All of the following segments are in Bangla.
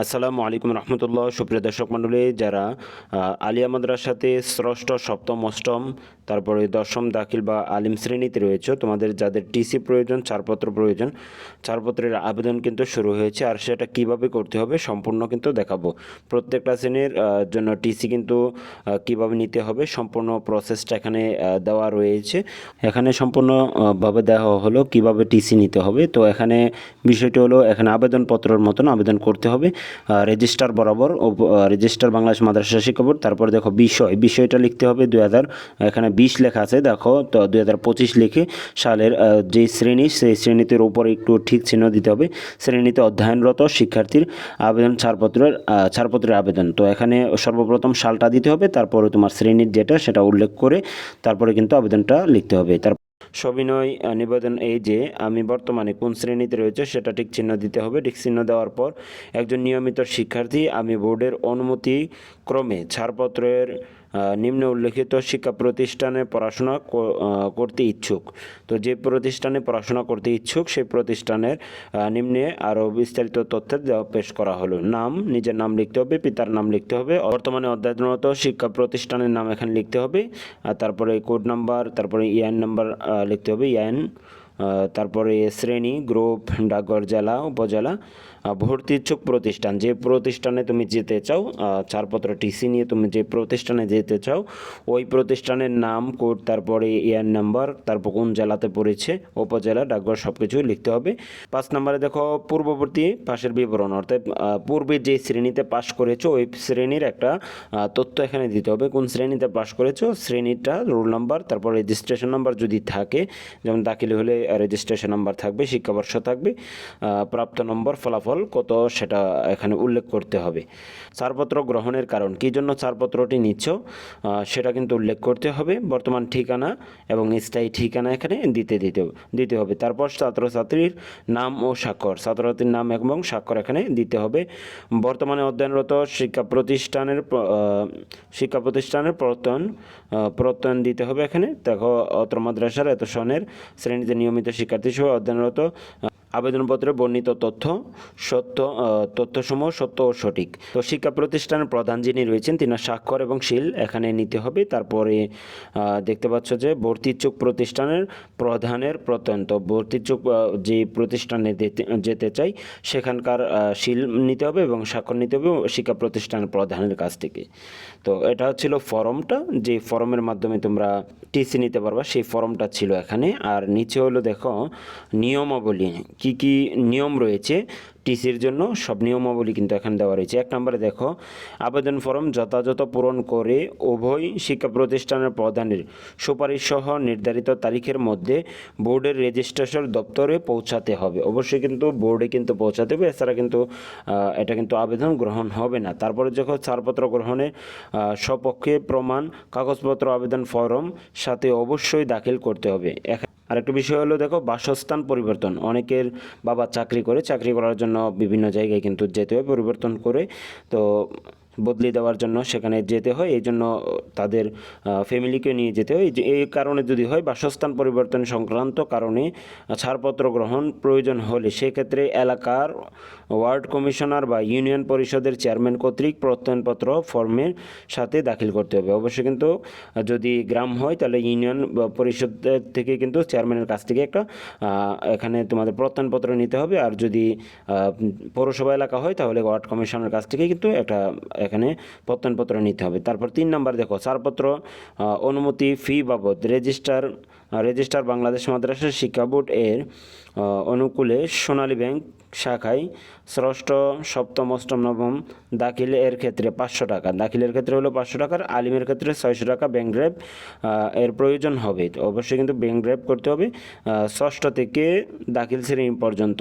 আসসালামু আলাইকুম রহমতুল্লাহ। সুপ্রিয় দর্শক মণ্ডলী যারা আলিয়া মাদ্রাসাতে ষষ্ঠ সপ্তম অষ্টম তারপরে দশম দাখিল বা আলিম শ্রেণীতে রয়েছে তোমাদের যাদের টিসি প্রয়োজন ছাড়পত্র প্রয়োজন ছাড়পত্রের আবেদন কিন্তু শুরু হয়েছে আর সেটা কীভাবে করতে হবে সম্পূর্ণ কিন্তু দেখাবো। প্রত্যেকটা শ্রেণির জন্য টিসি কিন্তু কীভাবে নিতে হবে সম্পূর্ণ প্রসেসটা এখানে দেওয়া রয়েছে। এখানে সম্পূর্ণ আহ, ভাবে দেওয়া হলো কীভাবে টিসি নিতে হবে। তো এখানে বিষয়টি হলো এখানে আবেদনপত্রের মতন আবেদন করতে হবে। রেজিস্টার বরাবর রেজিস্টার বাংলাদেশ মাদ্রাসা শিক্ষা বোর্ড তারপর দেখো বিষয়। বিষয়টা লিখতে হবে দুই হাজার এখানে বিশ লেখা আছে, দেখো, তো দুই হাজার পঁচিশ লিখে সালের যে শ্রেণি, সেই শ্রেণীতে উপরে একটু ঠিক চিহ্ন দিতে হবে। শ্রেণীতে অধ্যয়নরত শিক্ষার্থীর আবেদন ছাড়পত্রের ছাড়পত্রের আবেদন। তো এখানে সর্বপ্রথম সালটা দিতে হবে, তারপরে তোমার শ্রেণির যেটা, সেটা উল্লেখ করে তারপরে কিন্তু আবেদনটা লিখতে হবে। তার সবিনয় নিবেদন এই যে, আমি বর্তমানে কোন শ্রেণীতে রয়েছে সেটা ঠিক চিহ্ন দিতে হবে। ঠিক চিহ্ন দেওয়ার পর একজন নিয়মিত শিক্ষার্থী আমি বোর্ডের অনুমতি ক্রমে ছাড়পত্রের নিম্নে উল্লেখিত শিক্ষা প্রতিষ্ঠানে পড়াশোনা করতে ইচ্ছুক। তো যে প্রতিষ্ঠানে পড়াশোনা করতে ইচ্ছুক, সেই প্রতিষ্ঠানের নিম্নে আরও বিস্তারিত তথ্যের দেওয়া পেশ করা হলো। নাম, নিজের নাম লিখতে হবে, পিতার নাম লিখতে হবে। বর্তমানে অধ্যয়নরত শিক্ষা প্রতিষ্ঠানের নাম এখানে লিখতে হবে। আর তারপরে কোড নাম্বার, তারপরে ইআইএন নাম্বার লিখতে হবে। ইআইএন তারপরে শ্রেণি, গ্রুপ, ডাকঘর, জেলা, উপজেলা। ভর্তি ইচ্ছুক প্রতিষ্ঠান। যে প্রতিষ্ঠানে তুমি যেতে চাও ছাড়পত্র, টিসি নিয়ে তুমি যে প্রতিষ্ঠানে যেতে চাও, ওই প্রতিষ্ঠানের নাম, কোড, তারপরে ইয়ার নাম্বার তারপর কোন জেলাতে পড়েছে, উপজেলা, ডাকঘর সব কিছু লিখতে হবে। পাঁচ নম্বরে দেখো, পূর্ববর্তী পাশের বিবরণ, অর্থাৎ পূর্বে যে শ্রেণীতে পাশ করেছ, ওই শ্রেণির একটা তথ্য এখানে দিতে হবে। কোন শ্রেণীতে পাশ করেছ, শ্রেণীটা, রোল নাম্বার, তারপর রেজিস্ট্রেশন নাম্বার যদি থাকে, যেমন দাখিল হলে রেজিস্ট্রেশন নাম্বার থাকবে, শিক্ষাবর্ষ থাকবে প্রাপ্ত নম্বর, ফলাফল কত সেটা এখানে উল্লেখ করতে হবে। ছাড়পত্র গ্রহণের কারণ, কী জন্য ছাড়পত্রটি নিচ্ছ? সেটা কিন্তু উল্লেখ করতে হবে। বর্তমান ঠিকানা এবং স্থায়ী ঠিকানা এখানে দিতে দিতে দিতে হবে। তারপর ছাত্রছাত্রীর নাম ও স্বাক্ষর, ছাত্রছাত্রীর নাম এবং স্বাক্ষর এখানে দিতে হবে। বর্তমানে অধ্যয়নরত শিক্ষা প্রতিষ্ঠানের শিক্ষা প্রতিষ্ঠানের প্রত্যয়ন প্রত্যয়ন দিতে হবে এখানে। দেখো অত্র মাদ্রাসার এত সনের শ্রেণীতে নিয়মিত শিক্ষার্থী সহ অধ্যয়নরত আবেদনপত্রে বর্ণিত তথ্য, সত্য তথ্যসমূহ সত্য ও সঠিক। তো শিক্ষা প্রতিষ্ঠানের প্রধান যিনি রয়েছেন, তিনি স্বাক্ষর এবং শিল এখানে নিতে হবে। তারপরে দেখতে পাচ্ছ যে ভর্তি ইচ্ছুক প্রতিষ্ঠানের প্রধানের প্রত্যন্ত তো ভর্তি ইচ্ছুক যে প্রতিষ্ঠানে যেতে- যেতে চাই, সেখানকার শিল নিতে হবে এবং স্বাক্ষর নিতে হবে শিক্ষা প্রতিষ্ঠানের প্রধানের কাছ থেকে। তো এটা ছিল ফর্মটা। যে ফর্মের মাধ্যমে তোমরা টিসি নিতে পারবা, সেই ফর্মটা ছিল এখানে। আর নিচে হলো দেখো, নিয়মাবলী। কি কি নিয়ম রয়েছে টিসির জন্য? সব নিয়মাবলী কিন্তু এখানে দেওয়া রয়েছে। এক নম্বরে দেখো আবেদন ফর্ম যথাযথ পূরণ করে উভয় শিক্ষা প্রতিষ্ঠানের প্রধানের সুপারিশ সহ নির্ধারিত তারিখের মধ্যে বোর্ডের রেজিস্ট্রেশন দপ্তরে পৌঁছাতে হবে। অবশ্যই কিন্তু বোর্ডে কিন্তু পৌঁছাতে হবে। এছাড়া কিন্তু এটা কিন্তু আবেদন গ্রহণ হবে না। তারপরে যখন ছাড়পত্র গ্রহণের আহ, সপক্ষে প্রমাণ কাগজপত্র আবেদন ফর্ম সাথে অবশ্যই দাখিল করতে হবে। আরেকটা বিষয় হলো, দেখো, বাসস্থান পরিবর্তন। অনেকের বাবা চাকরি করে, চাকরি করার জন্য বিভিন্ন জায়গায় কিন্তু যেতে হয় পরিবর্তন করে। তো বদলি দেওয়ার জন্য সেখানে যেতে হয়। এই জন্য তাদের ফ্যামিলিকে নিয়ে যেতে হয়। এই কারণে যদি হয়, বাসস্থান পরিবর্তন সংক্রান্ত কারণে ছাড়পত্র গ্রহণ প্রয়োজন হলে সেক্ষেত্রে এলাকার ওয়ার্ড কমিশনার বা ইউনিয়ন পরিষদের চেয়ারম্যান কর্তৃক প্রত্যয়নপত্র ফর্মের সাথে দাখিল করতে হবে। অবশ্যই কিন্তু, যদি গ্রাম হয়, তাহলে ইউনিয়ন বা পরিষদের থেকে কিন্তু চেয়ারম্যানের কাছ থেকে একটা এখানে তোমাদের প্রত্যয়নপত্র নিতে হবে। আর যদি পৌরসভা এলাকা হয়, তাহলে ওয়ার্ড কমিশনের কাছ থেকে কিন্তু একটা এখানে প্রত্যয়নপত্র নিতে হবে। তারপর তিন নম্বর দেখো, ছাড়পত্র অনুমতি ফি বাবদ। রেজিস্টার রেজিস্টার বাংলাদেশ মাদ্রাসা শিক্ষা বোর্ড এর অনুকূলে সোনালী ব্যাংক শাখায় ষষ্ঠ, সপ্তম, অষ্টম, নবম দাখিল এর ক্ষেত্রে পাঁচশো টাকা। দাখিলের ক্ষেত্রে হলো পাঁচশো টাকার আলিমের ক্ষেত্রে ছয়শো টাকা ব্যাংক ড্রাইভ এর প্রয়োজন হবে। অবশ্যই কিন্তু ব্যাংক ড্রাইভ করতে হবে। ষষ্ঠ থেকে দাখিল শ্রেণি পর্যন্ত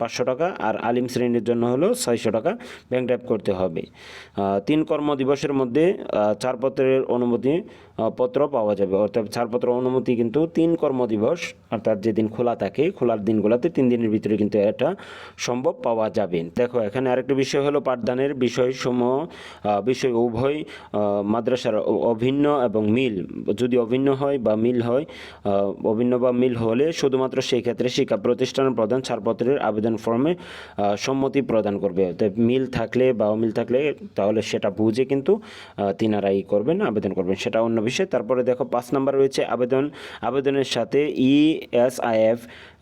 পাঁচশো টাকা আর আলিম শ্রেণির জন্য হলো ছয়শো টাকা ব্যাংক ড্রাইভ করতে হবে। তিন কর্মদিবসের মধ্যে চারপত্রের অনুমতি পত্র পাওয়া যাবে। অর্থাৎ ছাড়পত্র অনুমতি কিন্তু তিন কর্মদিবস, অর্থাৎ যেদিন খোলা থাকে, খোলার দিনগুলোতে তিন দিনের ভিতরে কিন্তু এটা সম্ভব পাওয়া যাবে। দেখো, এখানে আরেকটা বিষয় হলো পাঠদানের বিষয়সমূহ বিষয় উভয় মাদ্রাসার অভিন্ন এবং মিল। যদি অভিন্ন হয় বা মিল হয় অভিন্ন বা মিল হলে শুধুমাত্র সেই ক্ষেত্রে শিক্ষা প্রতিষ্ঠানের প্রধান ছাড়পত্রের আবেদন ফর্মে সম্মতি প্রদান করবে। অর্থাৎ মিল থাকলে বা অমিল থাকলে তাহলে সেটা বুঝে কিন্তু তিনারাই করবেন, আবেদন করবেন। সেটা অন্য বিষয় তারপরে দেখো পাঁচ নাম্বার রয়েছে আবেদন। আবেদনের সাথে E ইএসআইএফ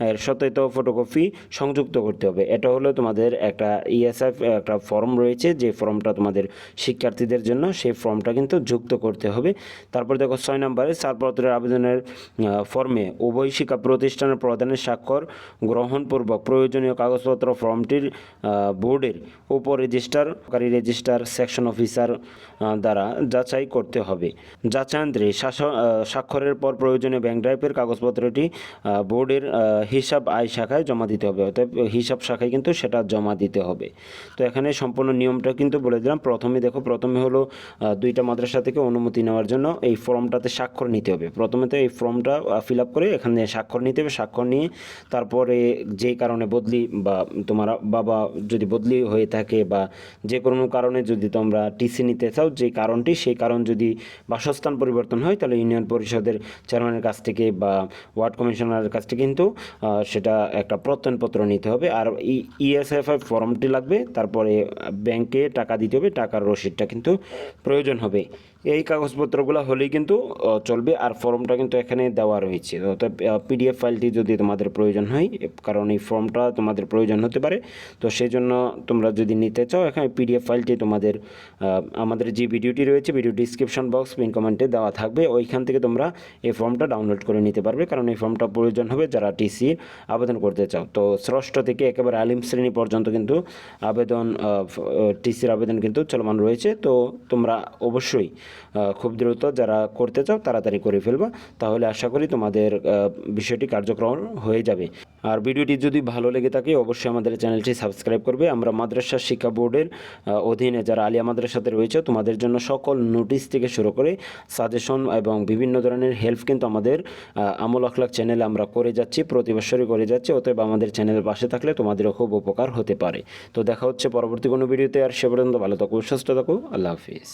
এর সত্যায়িত ফটোকপি সংযুক্ত করতে হবে। এটা হলো তোমাদের একটা ইএসআইএফ একটা ফর্ম রয়েছে। যে ফর্মটা তোমাদের শিক্ষার্থীদের জন্য, সেই ফর্মটা কিন্তু যুক্ত করতে হবে। তারপর দেখো ছয় নম্বরে ছাড়পত্রের আবেদনের ফর্মে উভয় শিক্ষা প্রতিষ্ঠানের প্রধানের স্বাক্ষর গ্রহণপূর্বক প্রয়োজনীয় কাগজপত্র ফর্মটির বোর্ডের উপর রেজিস্টারকারী রেজিস্টার সেকশন অফিসার দ্বারা যাচাই করতে হবে। যাচান্ত্রে আহ, স্বাক্ষরের পর প্রয়োজনীয় ব্যাংক ড্রাইভের কাগজপত্রটি বোর্ডের হিসাব আয় শাখায় জমা দিতে হবে। অর্থাৎ হিসাব শাখায় কিন্তু সেটা জমা দিতে হবে। তো এখানে সম্পূর্ণ নিয়মটা কিন্তু বলে দিলাম। প্রথমে দেখো প্রথমে হলো দুইটা মাদ্রাসা থেকে অনুমতি নেওয়ার জন্য এই ফর্মটাতে স্বাক্ষর নিতে হবে। প্রথমে তো এই ফর্মটা ফিল আপ করে এখানে স্বাক্ষর নিতে হবে। স্বাক্ষর নিয়ে তারপরে যেই কারণে বদলি বা তোমার বাবা যদি বদলি হয়ে থাকে বা যে কোনো কারণে যদি তোমরা টিসি নিতে চাও যে কারণটি সেই কারণ যদি বাসস্থান পরিবর্তন হয়, তাহলে ইউনিয়ন পরিষদের চেয়ারম্যানের কাছ থেকে বা ওয়ার্ড কমিশনারের কাছ থেকে কিন্তু সেটা একটা প্রত্যয়নপত্র নিতে হবে। আর ইএসএফআই ফর্মটি লাগবে, তারপরে ব্যাংকে টাকা দিতে হবে, টাকার রসিদটা কিন্তু প্রয়োজন হবে। এই কাগজপত্রগুলো হলেই কিন্তু চলবে। আর ফর্মটা কিন্তু এখানে দেওয়া রয়েছে। অর্থাৎ পিডিএফ ফাইলটি যদি তোমাদের প্রয়োজন হয় কারণ এই ফর্মটা তোমাদের প্রয়োজন হতে পারে, তো সেই জন্য তোমরা যদি নিতে চাও, এখানে পিডিএফ ফাইলটি তোমাদের আমাদের যে ভিডিওটি রয়েছে ভিডিও ডিসক্রিপশন বক্স পিন কমেন্টে দেওয়া থাকবে। ওইখান থেকে তোমরা এই ফর্মটা ডাউনলোড করে নিতে পারবে, কারণ এই ফর্মটা প্রয়োজন হবে যারা টিসি আবেদন করতে চাও। তো ষষ্ঠ থেকে একেবারে আলিম শ্রেণি পর্যন্ত কিন্তু আবেদন টিসির আবেদন কিন্তু চলমান রয়েছে। তো তোমরা অবশ্যই খুব দ্রুত যারা করতে চাও, তাড়াতাড়ি করে ফেলবা। তাহলে আশা করি তোমাদের বিষয়টি কার্যক্রম হয়ে যাবে। আর ভিডিওটি যদি ভালো লেগে থাকে, অবশ্যই আমাদের চ্যানেলটি সাবস্ক্রাইব করবে। আমরা মাদ্রাসা শিক্ষা বোর্ডের অধীনে যারা আলিয়া মাদ্রাসাতে রয়েছে, তোমাদের জন্য সকল নোটিশ থেকে শুরু করে সাজেশন এবং বিভিন্ন ধরনের হেল্প কিন্তু আমাদের আমল আখলাক চ্যানেলে আমরা করে যাচ্ছি, প্রতি বছরই করে যাচ্ছি। অতএব আমাদের চ্যানেলের পাশে থাকলে তোমাদেরও খুব উপকার হতে পারে। তো দেখা হচ্ছে পরবর্তী কোনো ভিডিওতে, আর সে পর্যন্ত ভালো থাকো, সুস্থ থাকো, আল্লাহ হাফিজ।